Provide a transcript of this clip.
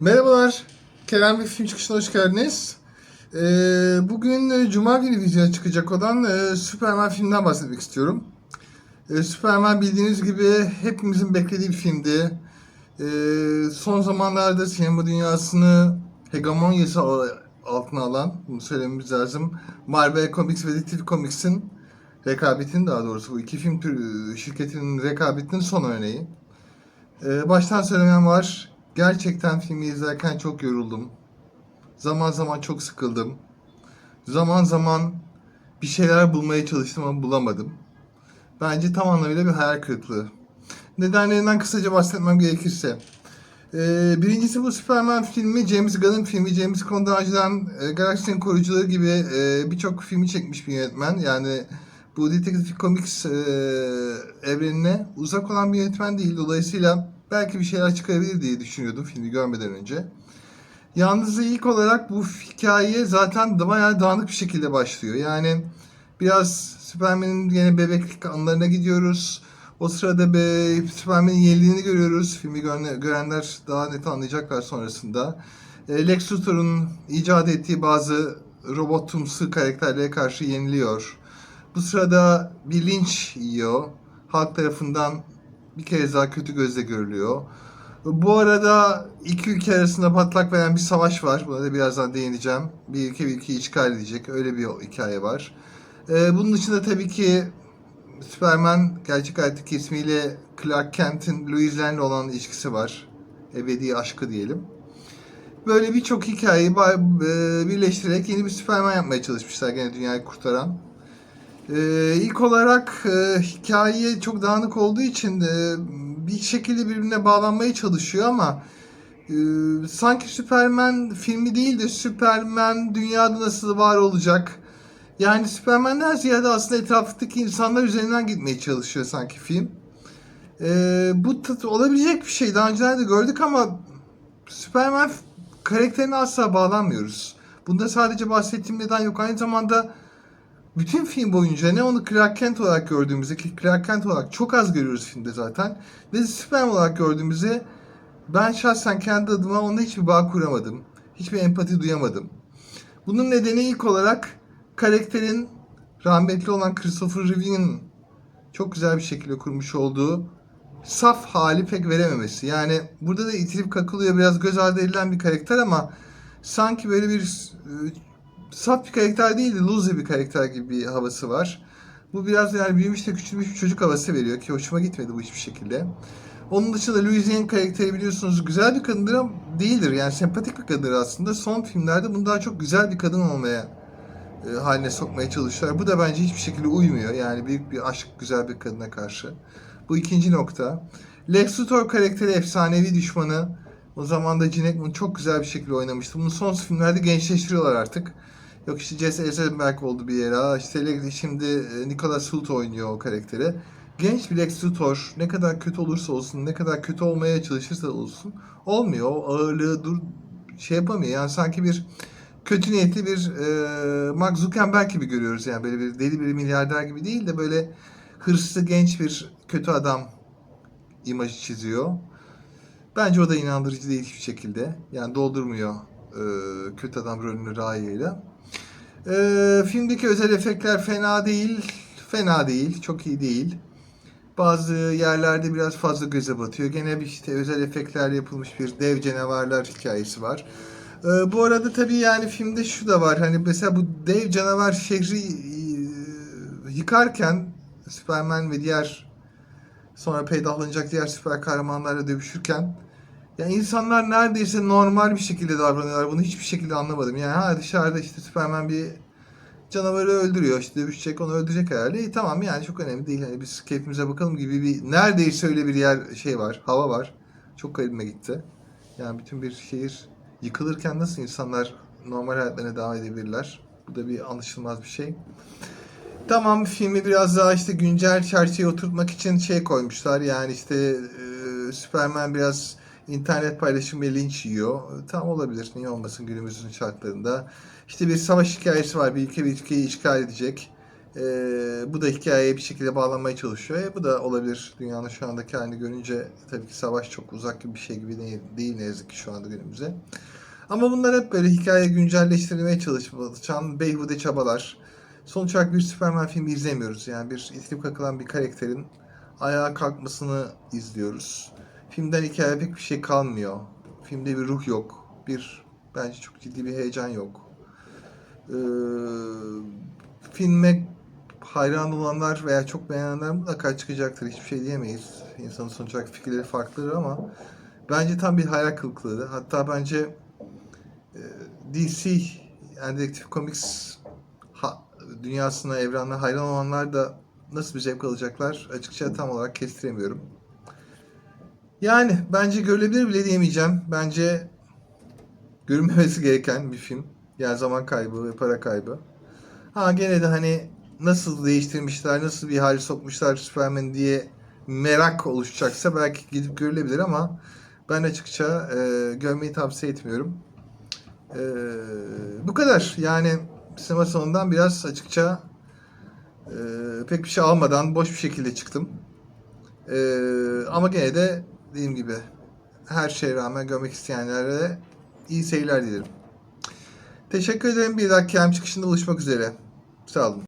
Merhabalar, Kerem bir film çıkışına hoş geldiniz. Ee, bugün e, Cuma günü vizyona çıkacak olan e, Superman filminden bahsetmek istiyorum. E, Superman bildiğiniz gibi hepimizin beklediği bir filmdi. E, son zamanlarda sinema dünyasını hegemonyası al- altına alan, bunu söylememiz lazım. Marvel Comics ve DC Comics'in rekabetinin daha doğrusu bu iki film türü şirketinin rekabetinin son örneği. Ee, baştan söylemem var. Gerçekten filmi izlerken çok yoruldum. Zaman zaman çok sıkıldım. Zaman zaman bir şeyler bulmaya çalıştım ama bulamadım. Bence tam anlamıyla bir hayal kırıklığı. Nedenlerinden kısaca bahsetmem gerekirse. Ee, birincisi bu Superman filmi James Gunn'ın filmi. James Gunn e, Galaksinin Koruyucuları gibi e, birçok filmi çekmiş bir yönetmen. Yani bu Detective Comics e, evrenine uzak olan bir yönetmen değil. Dolayısıyla belki bir şeyler çıkarabilir diye düşünüyordum filmi görmeden önce. Yalnız ilk olarak bu hikaye zaten bayağı dağınık bir şekilde başlıyor. Yani biraz Superman'in yine bebeklik anlarına gidiyoruz. O sırada be, Superman'in yeniliğini görüyoruz. Filmi gören- görenler daha net anlayacaklar sonrasında. E, Lex Luthor'un icat ettiği bazı robotumsu karakterlere karşı yeniliyor. Bu sırada bir linç yiyor. Halk tarafından bir kez daha kötü gözle görülüyor. Bu arada iki ülke arasında patlak veren bir savaş var. Buna da birazdan değineceğim. Bir ülke bir ülkeyi işgal edecek. Öyle bir hikaye var. Ee, bunun dışında tabii ki Superman gerçek hayattaki ismiyle Clark Kent'in Lois Lane'le olan ilişkisi var. Ebedi aşkı diyelim. Böyle birçok hikayeyi e, birleştirerek yeni bir Superman yapmaya çalışmışlar gene dünyayı kurtaran. Ee, ilk olarak e, hikaye çok dağınık olduğu için de bir şekilde birbirine bağlanmaya çalışıyor ama e, sanki Superman filmi değil de Superman dünyada nasıl var olacak? Yani Superman'den ziyade aslında etrafındaki insanlar üzerinden gitmeye çalışıyor sanki film. Ee, bu olabilecek bir şey. Daha önce de gördük ama Superman karakterine asla bağlanmıyoruz. Bunda sadece bahsettiğim neden yok. Aynı zamanda bütün film boyunca ne onu Clark Kent olarak gördüğümüzde ki Clark Kent olarak çok az görüyoruz filmde zaten. Ve Superman olarak gördüğümüzde ben şahsen kendi adıma onunla hiçbir bağ kuramadım. Hiçbir empati duyamadım. Bunun nedeni ilk olarak karakterin rahmetli olan Christopher Reeve'nin çok güzel bir şekilde kurmuş olduğu saf hali pek verememesi. Yani burada da itilip kakılıyor biraz göz ardı edilen bir karakter ama sanki böyle bir saf bir karakter değil de loser bir karakter gibi bir havası var. Bu biraz yani büyümüş de küçülmüş bir çocuk havası veriyor ki hoşuma gitmedi bu hiçbir şekilde. Onun dışında Louisiana karakteri biliyorsunuz güzel bir kadındır ama değildir. Yani sempatik bir kadındır aslında. Son filmlerde bunu daha çok güzel bir kadın olmaya e, haline sokmaya çalışıyorlar. Bu da bence hiçbir şekilde uymuyor. Yani büyük bir aşk güzel bir kadına karşı. Bu ikinci nokta. Lex Luthor karakteri efsanevi düşmanı. O zaman da Gene Hackman çok güzel bir şekilde oynamıştı. Bunu son filmlerde gençleştiriyorlar artık. Yok işte Jesse Eisenberg oldu bir yere. İşte şimdi e, Nicholas Hoult oynuyor o karakteri. Genç bir Lex Luthor ne kadar kötü olursa olsun, ne kadar kötü olmaya çalışırsa olsun olmuyor. O ağırlığı dur şey yapamıyor. Yani sanki bir kötü niyetli bir e, Mark Zuckerberg gibi görüyoruz yani böyle bir deli bir milyarder gibi değil de böyle hırslı genç bir kötü adam imajı çiziyor. Bence o da inandırıcı değil hiçbir şekilde. Yani doldurmuyor e, kötü adam rolünü layığıyla. E, filmdeki özel efektler fena değil. Fena değil. Çok iyi değil. Bazı yerlerde biraz fazla göze batıyor. Gene bir işte özel efektlerle yapılmış bir dev canavarlar hikayesi var. Ee, bu arada tabii yani filmde şu da var. Hani mesela bu dev canavar şehri e, yıkarken Superman ve diğer sonra peydahlanacak diğer süper kahramanlarla dövüşürken ya insanlar neredeyse normal bir şekilde davranıyorlar. Bunu hiçbir şekilde anlamadım. Yani ha dışarıda işte Superman bir canavarı öldürüyor. işte dövüşecek onu öldürecek herhalde. İyi, tamam yani çok önemli değil. Hani biz keyfimize bakalım gibi bir neredeyse öyle bir yer şey var. Hava var. Çok garibime gitti. Yani bütün bir şehir yıkılırken nasıl insanlar normal hayatlarına devam edebilirler? Bu da bir anlaşılmaz bir şey. Tamam filmi biraz daha işte güncel çerçeveye oturtmak için şey koymuşlar. Yani işte e, Superman biraz internet paylaşımı linç yiyor. Tam olabilir. Niye olmasın günümüzün şartlarında. İşte bir savaş hikayesi var. Bir ülke bir ülkeyi işgal edecek. E, bu da hikayeye bir şekilde bağlanmaya çalışıyor. E, bu da olabilir. Dünyanın şu andaki halini görünce tabii ki savaş çok uzak bir şey gibi değil, değil ne yazık ki şu anda günümüze. Ama bunlar hep böyle hikaye güncelleştirilmeye çalışan beyhude çabalar. Sonuç olarak bir Superman filmi izlemiyoruz. Yani bir itilip kakılan bir karakterin ayağa kalkmasını izliyoruz. Filmden hikaye pek bir şey kalmıyor. Filmde bir ruh yok. Bir bence çok ciddi bir heyecan yok. Ee, filme hayran olanlar veya çok beğenenler mutlaka çıkacaktır. Hiçbir şey diyemeyiz. İnsanın sonuç olarak fikirleri farklıdır ama bence tam bir hayal kırıklığıydı. Hatta bence e, DC yani Detective Comics ha, dünyasına, evrenine hayran olanlar da nasıl bir zevk alacaklar açıkça tam olarak kestiremiyorum. Yani bence görülebilir bile diyemeyeceğim. Bence görünmemesi gereken bir film. Yani zaman kaybı ve para kaybı. Ha gene de hani nasıl değiştirmişler, nasıl bir hale sokmuşlar Superman diye merak oluşacaksa belki gidip görülebilir ama ben açıkça e, görmeyi tavsiye etmiyorum. E, bu kadar. Yani sinema salonundan biraz açıkça e, pek bir şey almadan boş bir şekilde çıktım. E, ama gene de dediğim gibi her şeye rağmen görmek isteyenlere iyi seyirler dilerim. Teşekkür ederim. Bir dahaki hem çıkışında buluşmak üzere. Sağ olun.